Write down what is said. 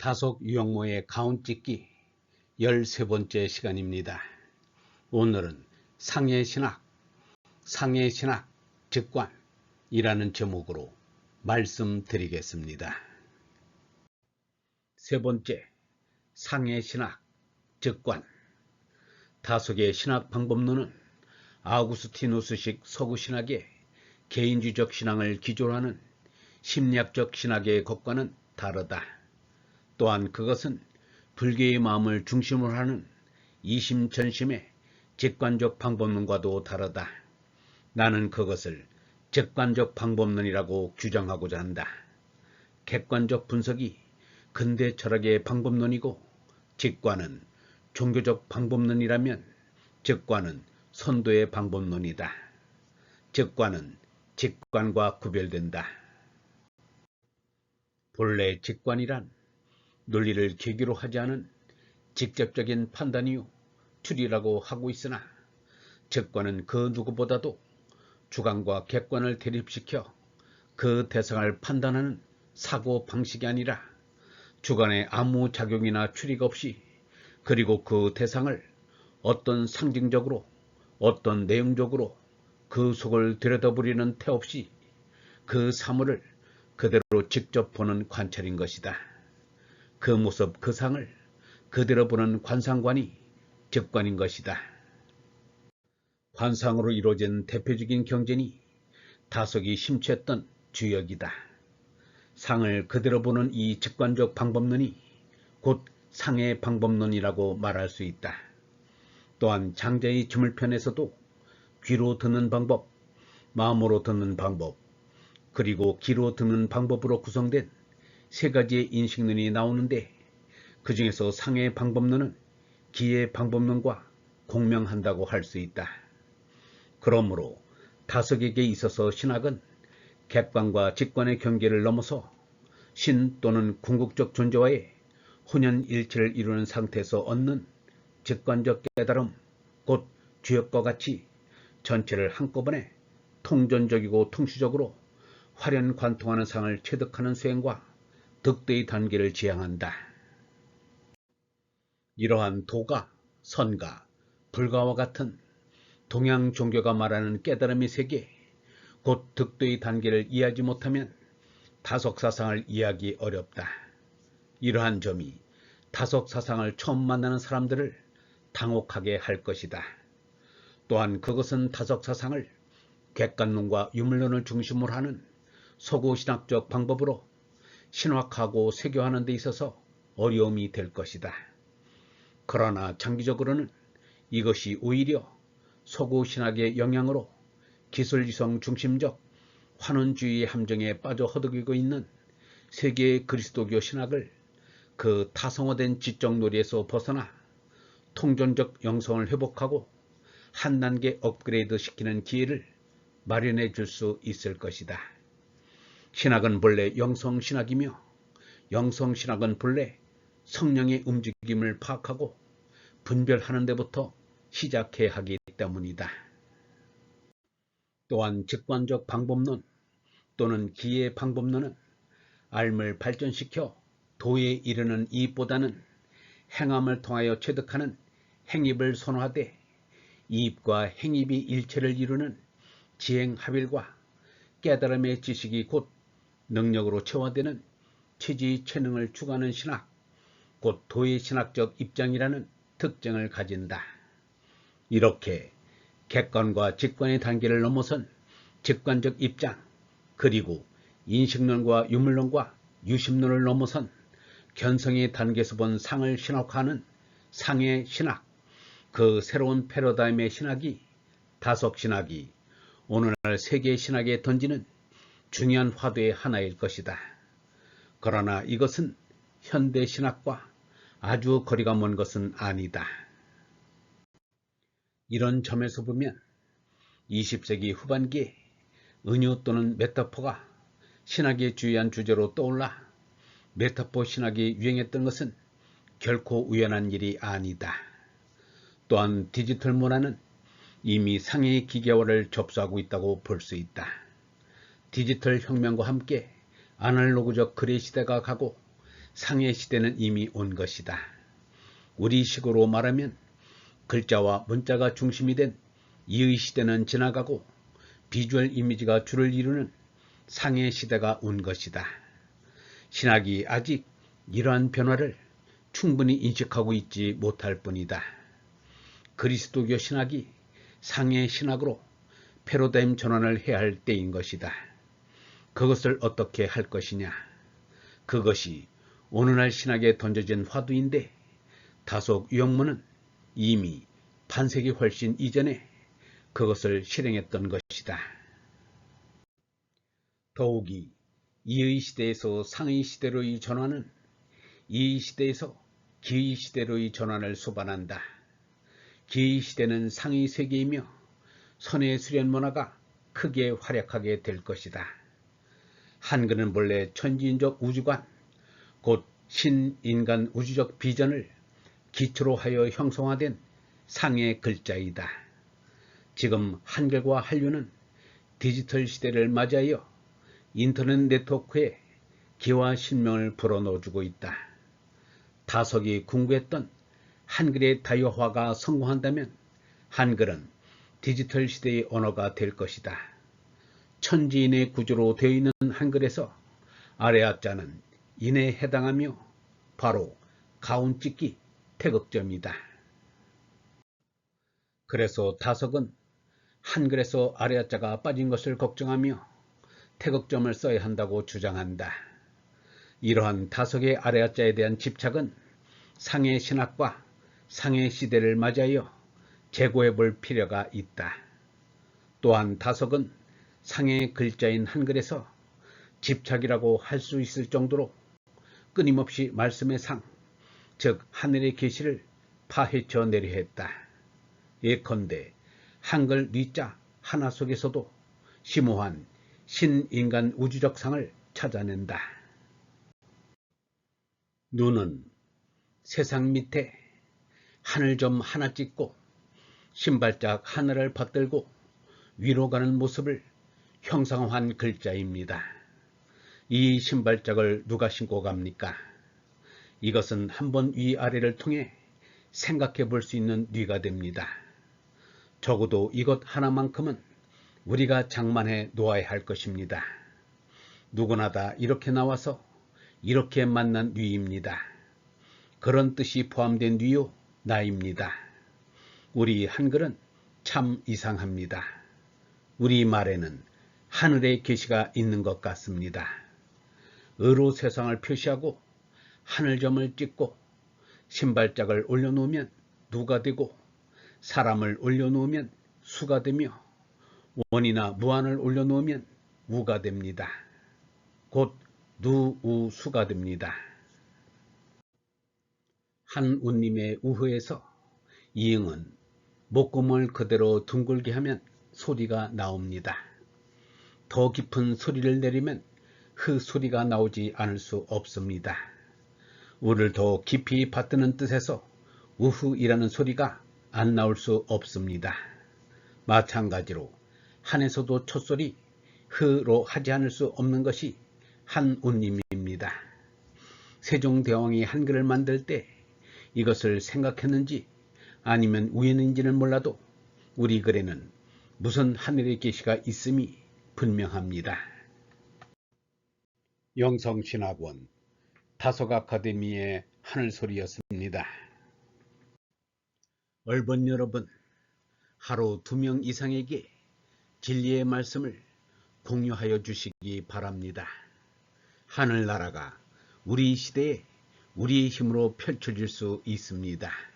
다속 유형모의 가운 찍기 13번째 시간입니다. 오늘은 상해 신학, 상해 신학 직관이라는 제목으로 말씀드리겠습니다. 세 번째, 상해 신학 직관 다속의 신학 방법론은 아우구스티누스식 서구 신학의 개인주의적 신앙을 기조로 하는 심리학적 신학의 것과는 다르다. 또한 그것은 불교의 마음을 중심으로 하는 이심전심의 직관적 방법론과도 다르다. 나는 그것을 직관적 방법론이라고 규정하고자 한다. 객관적 분석이 근대 철학의 방법론이고 직관은 종교적 방법론이라면 직관은 선도의 방법론이다. 직관은 직관과 구별된다. 본래 직관이란 논리를 계기로 하지 않은 직접적인 판단이요 추리라고 하고 있으나 직관은 그 누구보다도 주관과 객관을 대립시켜 그 대상을 판단하는 사고 방식이 아니라 주관에 아무 작용이나 추리가 없이 그리고 그 대상을 어떤 상징적으로 어떤 내용적으로 그 속을 들여다보리는 태 없이 그 사물을 그대로 직접 보는 관찰인 것이다. 그 모습, 그 상을 그대로 보는 관상관이 직관인 것이다. 관상으로 이루어진 대표적인 경전이 다속이 심취했던 주역이다. 상을 그대로 보는 이 직관적 방법론이 곧 상의 방법론이라고 말할 수 있다. 또한 장자의 주물편에서도 귀로 듣는 방법, 마음으로 듣는 방법, 그리고 귀로 듣는 방법으로 구성된 세 가지의 인식론이 나오는데 그 중에서 상의 방법론은 기의 방법론과 공명한다고 할 수 있다. 그러므로 다석에게 있어서 신학은 객관과 직관의 경계를 넘어서 신 또는 궁극적 존재와의 혼연일체를 이루는 상태에서 얻는 직관적 깨달음, 곧 주역과 같이 전체를 한꺼번에 통전적이고 통시적으로 화련 관통하는 상을 체득하는 수행과 득대의 단계를 지향한다. 이러한 도가, 선가, 불가와 같은 동양 종교가 말하는 깨달음의 세계, 곧 득도의 단계를 이해하지 못하면 다속사상을 이해하기 어렵다. 이러한 점이 다속사상을 처음 만나는 사람들을 당혹하게 할 것이다. 또한 그것은 다속사상을 객관론과 유물론을 중심으로 하는 소고신학적 방법으로 신학하고 세교하는 데 있어서 어려움이 될 것이다. 그러나 장기적으로는 이것이 오히려 소고신학의 영향으로 기술이성 중심적 환원주의의 함정에 빠져 허덕이고 있는 세계의 그리스도교 신학을 그 타성화된 지적놀이에서 벗어나 통전적 영성을 회복하고 한 단계 업그레이드 시키는 기회를 마련해 줄 수 있을 것이다. 신학은 본래 영성신학이며 영성신학은 본래 성령의 움직임을 파악하고 분별하는 데부터 시작해야 하기 때문이다. 또한 직관적 방법론 또는 기의 방법론은 알을 발전시켜 도에 이르는 이입보다는 행함을 통하여 체득하는 행입을 선호하되 이입과 행입이 일체를 이루는 지행합일과 깨달음의 지식이 곧 능력으로 체화되는 체지 체능을 추구하는 신학, 곧 도의 신학적 입장이라는 특징을 가진다. 이렇게 객관과 직관의 단계를 넘어선 직관적 입장, 그리고 인식론과 유물론과 유심론을 넘어선 견성의 단계에서 본 상을 신학화하는 상의 신학, 그 새로운 패러다임의 신학이 다속 신학이 오늘날 세계 신학에 던지는 중요한 화두의 하나일 것이다. 그러나 이것은 현대 신학과 아주 거리가 먼 것은 아니다. 이런 점에서 보면 20세기 후반기에 은유 또는 메타포가 신학의 주요한 주제로 떠올라 메타포 신학이 유행했던 것은 결코 우연한 일이 아니다. 또한 디지털 문화는 이미 상해의 기계화를 접수하고 있다고 볼 수 있다. 디지털 혁명과 함께 아날로그적 글의 시대가 가고 상해 시대는 이미 온 것이다. 우리 식으로 말하면 글자와 문자가 중심이 된 이의 시대는 지나가고 비주얼 이미지가 주를 이루는 상해 시대가 온 것이다. 신학이 아직 이러한 변화를 충분히 인식하고 있지 못할 뿐이다. 그리스도교 신학이 상해 신학으로 패러다임 전환을 해야 할 때인 것이다. 그것을 어떻게 할 것이냐? 그것이 오늘날 신학에 던져진 화두인데 다속 유형문은 이미 반세기 훨씬 이전에 그것을 실행했던 것이다. 더욱이 이의 시대에서 상의 시대로의 전환은 이의 시대에서 기의 시대로의 전환을 수반한다. 기의 시대는 상의 세계이며 선의 수련 문화가 크게 활약하게 될 것이다. 한글은 본래 천지인적 우주관, 곧 신인간 우주적 비전을 기초로 하여 형성화된 상의 글자이다. 지금 한글과 한류는 디지털 시대를 맞이하여 인터넷 네트워크에 기와 신명을 불어넣어주고 있다. 다석이 궁구했던 한글의 다유화가 성공한다면 한글은 디지털 시대의 언어가 될 것이다. 천지인의 구조로 되어 있는 한글에서 아래 앞자는 인에 해당하며 바로 가운 찍기 태극점이다. 그래서 다석은 한글에서 아래 앞자가 빠진 것을 걱정하며 태극점을 써야 한다고 주장한다. 이러한 다석의 아래 앞자에 대한 집착은 상해 신학과 상해 시대를 맞이하여 재고해 볼 필요가 있다. 또한 다석은 상해 글자인 한글에서 집착이라고 할 수 있을 정도로 끊임없이 말씀의 상, 즉 하늘의 계시를 파헤쳐 내려 했다. 예컨대 한글 뉘자 하나 속에서도 심오한 신인간 우주적 상을 찾아낸다. 눈은 세상 밑에 하늘 좀 하나 찍고 신발짝 하늘을 받들고 위로 가는 모습을 형상화한 글자입니다. 이 신발짝을 누가 신고 갑니까? 이것은 한번 위아래를 통해 생각해 볼 수 있는 뉘가 됩니다. 적어도 이것 하나만큼은 우리가 장만해 놓아야 할 것입니다. 누구나 다 이렇게 나와서 이렇게 만난 뉘입니다. 그런 뜻이 포함된 뉘요 나입니다. 우리 한글은 참 이상합니다. 우리 말에는 하늘의 계시가 있는 것 같습니다. 의로 세상을 표시하고 하늘점을 찍고 신발짝을 올려놓으면 누가 되고 사람을 올려놓으면 수가 되며 원이나 무한을 올려놓으면 우가 됩니다. 곧 누우수가 됩니다. 한 우님의 우흐에서 이응은 목구멍을 그대로 둥글게 하면 소리가 나옵니다. 더 깊은 소리를 내리면 그 소리가 나오지 않을 수 없습니다. 우를 더 깊이 받드는 뜻에서 우흐이라는 소리가 안 나올 수 없습니다. 마찬가지로 한에서도 첫소리 흐로 하지 않을 수 없는 것이 한운님입니다. 세종대왕이 한글을 만들 때 이것을 생각했는지 아니면 우연인지는 몰라도 우리 글에는 무슨 하늘의 계시가 있음이 분명합니다. 영성신학원 다속 아카데미의 하늘소리였습니다. 얼번 여러분, 하루 두 명 이상에게 진리의 말씀을 공유하여 주시기 바랍니다. 하늘나라가 우리 시대에 우리의 힘으로 펼쳐질 수 있습니다.